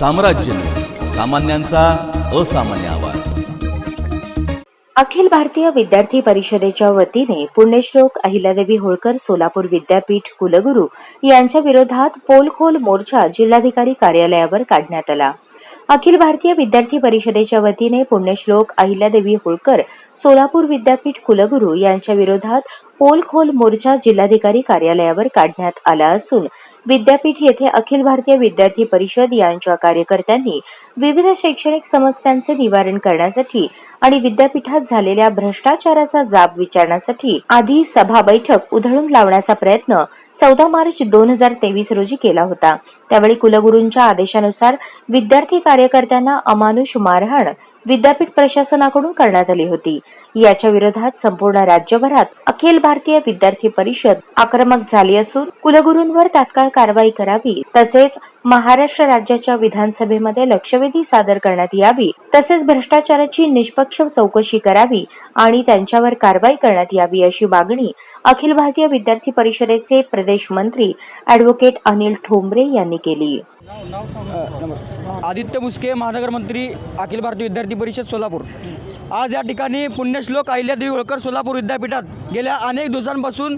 साम्राज्य. सामान्यांचा असामान्य आवाज. अखिल भारतीय विद्यार्थी परिषदेच्या वतीने पुण्यश्लोक अहिल्यादेवी होळकर सोलापूर विद्यापीठ कुलगुरू यांच्या विरोधात पोलखोल मोर्चा जिल्हाधिकारी कार्यालयावर काढण्यात आला. अखिल भारतीय विद्यार्थी परिषदेच्या वतीने पुण्यश्लोक अहिल्यादेवी होळकर सोलापूर विद्यापीठ कुलगुरू यांच्या विरोधात पोलखोल मोर्चा जिल्हाधिकारी कार्यालयावर काढण्यात आला असून विद्यापीठ येथे अखिल भारतीय विद्यार्थी परिषद यांच्या कार्यकर्त्यांनी विविध शैक्षणिक समस्यांचे निवारण करण्यासाठी आणि विद्यापीठात झालेल्या भ्रष्टाचाराचा जाब विचारण्यासाठी आधी सभा बैठक उधळून लावण्याचा प्रयत्न चौदा मार्च दोन हजार तेवीस रोजी केला होता. त्यावेळी कुलगुरूंच्या आदेशानुसार विद्यार्थी कार्यकर्त्यांना अमानुष मारहाण विद्यापीठ प्रशासनाकडून करण्यात आली होती. याच्या विरोधात संपूर्ण राज्यभरात अखिल भारतीय विद्यार्थी परिषद आक्रमक झाली असून कुलगुरूंवर तात्काळ कारवाई करावी तसेच महाराष्ट्र राज्याच्या विधानसभेमध्ये लक्षवेधी सादर करण्यात यावी तसेच भ्रष्टाचाराची निष्पक्ष चौकशी करावी आणि त्यांच्यावर कारवाई करण्यात यावी अशी मागणी अखिल भारतीय विद्यार्थी परिषदेचे प्रदेश मंत्री ॲडव्होकेट अनिल ठोंबरे यांनी केली. आदित्य मुस्के महानगर मंत्री अखिल भारतीय विद्यार्थी परिषद सोलापूर. आज या ठिकाणी पुण्यश्लोक अहिल्यादेवी होळकर सोलापूर विद्यापीठात गेल्या अनेक दिवसांपासून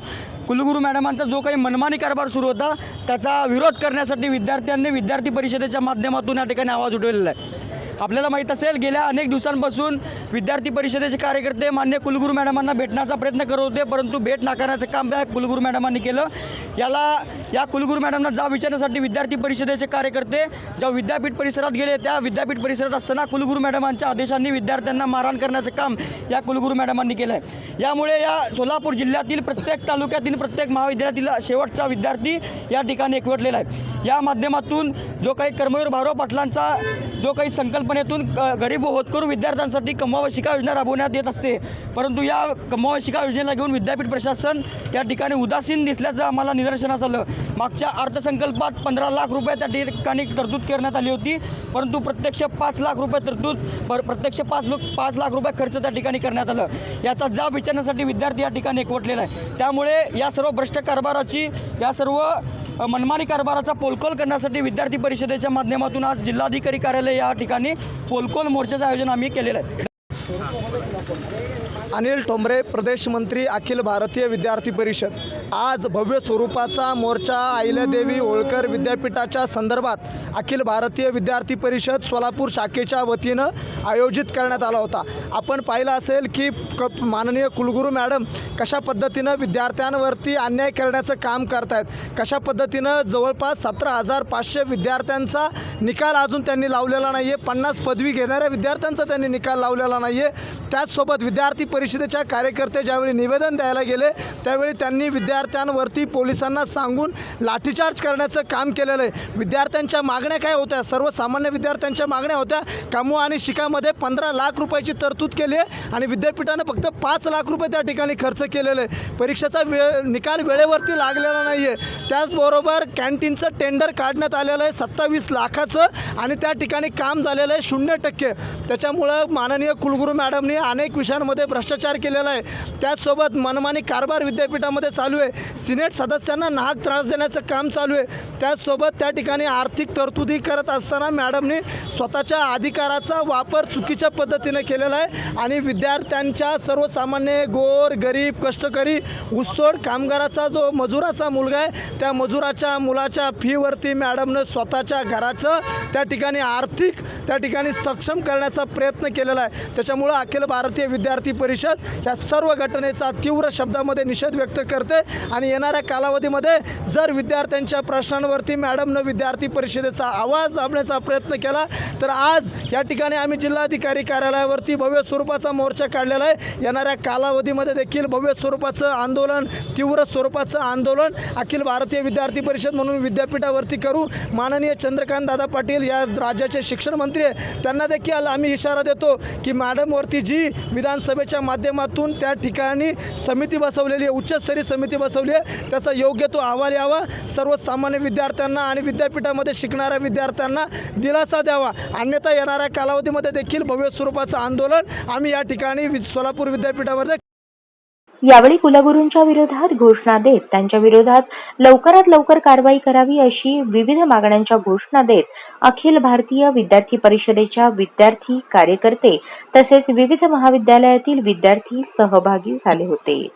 कुलगुरू मॅडमांचा जो काही मनमानी कारभार सुरू होता त्याचा विरोध करण्यासाठी विद्यार्थ्यांनी विद्यार्थी परिषदेच्या माध्यमातून या ठिकाणी आवाज उठवलेला आहे. आपल्याला माहीत असेल गेल्या अनेक दिवसांपासून विद्यार्थी परिषदेचे कार्यकर्ते मान्य कुलगुरू मॅडमांना भेटण्याचा प्रयत्न करत होते परंतु भेट नाकारण्याचं काम त्या कुलगुरू मॅडमांनी केलं. याला या कुलगुरू मॅडमना जाब विचारण्यासाठी विद्यार्थी परिषदेचे कार्यकर्ते ज्या विद्यापीठ परिसरात गेले त्या विद्यापीठ परिसरात असताना कुलगुरू मॅडमांच्या आदेशांनी विद्यार्थ्यांना मारहाण करण्याचं काम या कुलगुरू मॅडमांनी केलं आहे यामुळे या सोलापूर जिल्ह्यातील प्रत्येक तालुक्यातील प्रत्येक महाविद्यालयातील शेवटचा विद्यार्थी या ठिकाणी एकवटलेला आहे. या माध्यमातून जो काही कर्मवीर भाऊराव पाटलांचा जो काही संकल्पनेतून गरीब व होतकरू विद्यार्थ्यांसाठी कमवा योजना राबवण्यात येत असते. परंतु या कमवा योजनेला घेऊन विद्यापीठ प्रशासन या ठिकाणी उदासीन दिसल्याचं आम्हाला निदर्शनास आलं. मागच्या अर्थसंकल्पात पंधरा लाख रुपये त्या ठिकाणी तरतूद करण्यात आली होती. परंतु प्रत्यक्ष पाच लाख रुपये तरतूद पर प्रत्यक्ष पाच लोक पाच लाख रुपये खर्च त्या ठिकाणी करण्यात आलं. याचा जाब विचारण्यासाठी विद्यार्थी या ठिकाणी एकवटलेला आहे. त्यामुळे या सर्व भ्रष्ट कारभाराची या सर्व मनमानी कारभाराचा पोलकोल करण्यासाठी विद्यार्थी परिषदेच्या माध्यमातून आज जिल्हाधिकारी कार्यालय या ठिकाणी पोलकोल मोर्चाचं आयोजन आम्ही केलेलं आहे. अनिल ठोंबरे प्रदेश मंत्री अखिल भारतीय विद्यार्थी परिषद. आज भव्य स्वरूपाचा मोर्चा अहिल्यादेवी होळकर विद्यापीठाच्या संदर्भात अखिल भारतीय विद्यार्थी परिषद सोलापूर शाखेच्या वतीनं आयोजित करण्यात आला होता. आपण पाहिलं असेल की क माननीय कुलगुरू मॅडम कशा पद्धतीनं विद्यार्थ्यांवरती अन्याय करण्याचं काम करत आहेत कशा पद्धतीनं जवळपास सतरा हजार पाचशे विद्यार्थ्यांचा निकाल अजून त्यांनी लावलेला नाही आहे पन्नास पदवी घेणाऱ्या विद्यार्थ्यांचा त्यांनी निकाल लावलेला नाही आहे त्याचसोबत विद्यार्थी परिषदेच्या कार्यकर्ते ज्यावेळी निवेदन द्यायला गेले त्यावेळी त्यांनी विद्यार्थ्यांवरती पोलिसांना सांगून लाठीचार्ज करण्याचं काम केलेलं आहे. विद्यार्थ्यांच्या मागण्या काय होत्या? सर्वसामान्य विद्यार्थ्यांच्या मागण्या होत्या. कामू आणि शिकामध्ये पंधरा लाख रुपयाची तरतूद केली आहे आणि विद्यापीठानं फक्त पाच लाख रुपये त्या ठिकाणी खर्च केलेलं आहे. परीक्षेचा वेळ निकाल वेळेवरती लागलेला नाही आहे त्याचबरोबर कॅन्टीनचं टेंडर काढण्यात आलेलं आहे सत्तावीस लाखाचं आणि त्या ठिकाणी काम झालेलं आहे शून्य टक्के. त्याच्यामुळं माननीय कुलगुरू मॅडमनी अनेक विषयांमध्ये भ्रष्टाचार केलेला आहे. त्याचसोबत मनमानी कारभार विद्यापीठामध्ये चालू आहे. सिनेट सदस्यांना नाहक त्रास देण्याचं काम चालू आहे. त्याचसोबत त्या ठिकाणी आर्थिक तरतुदी करत असताना मॅडमनी स्वतःच्या अधिकाराचा वापर चुकीच्या पद्धतीने केलेला आहे आणि विद्यार्थ्यांच्या सर्वसामान्य गोर गरीब कष्टकरी ऊसतोड कामगाराचा जो मजुराचा मुलगा आहे त्या मजुराच्या मुलाच्या फीवरती मॅडमनं स्वतःच्या घराचं त्या ठिकाणी आर्थिक त्या ठिकाणी सक्षम करण्याचा प्रयत्न केलेला आहे. त्याच्यामुळं अखिल भारतीय विद्यार्थी परिषद या सर्व घटनेचा तीव्र शब्दामध्ये निषेध व्यक्त करते. आणि येणाऱ्या कालावधीमध्ये जर विद्यार्थ्यांच्या प्रश्नांवरती मॅडमनं विद्यार्थी परिषदेचा आवाज दाबण्याचा प्रयत्न केला तर आज या ठिकाणी आम्ही जिल्हाधिकारी कार्यालयावरती भव्य स्वरूपाचा मोर्चा काढलेला आहे. येणाऱ्या कालावधीमध्ये देखील भव्य स्वरूपाचं आंदोलन तीव्र स्वरूपाचं आंदोलन अखिल भारतीय विद्यार्थी परिषद म्हणून विद्यापीठावरती करू. माननीय चंद्रकांत दादा पाटील या राज्याचे शिक्षण मंत्री आहे. त्यांना देखील आम्ही इशारा देतो की मॅडम मॅडमवरती जी विधानसभेच्या माध्यमातून त्या ठिकाणी समिती बसवलेली आहे उच्चस्तरीय समिती बसवली आहे त्याचा योग्य तो अहवाल यावा. सर्वसामान्य विद्यार्थ्यांना आणि विद्यापीठामध्ये शिकणाऱ्या विद्यार्थ्यांना दिलासा द्यावा. अन्यथा येणाऱ्या कालावधीमध्ये देखील भव्य स्वरूपाचं आंदोलन आम्ही या ठिकाणी वि सोलापूर विद्यापीठामध्ये यावेळी कुलगुरूंच्या विरोधात घोषणा देत त्यांच्या विरोधात लवकरात लवकर कारवाई करावी अशी विविध मागण्यांच्या घोषणा देत अखिल भारतीय विद्यार्थी परिषदेच्या विद्यार्थी कार्यकर्ते तसेच विविध महाविद्यालयातील विद्यार्थी सहभागी झाले होते.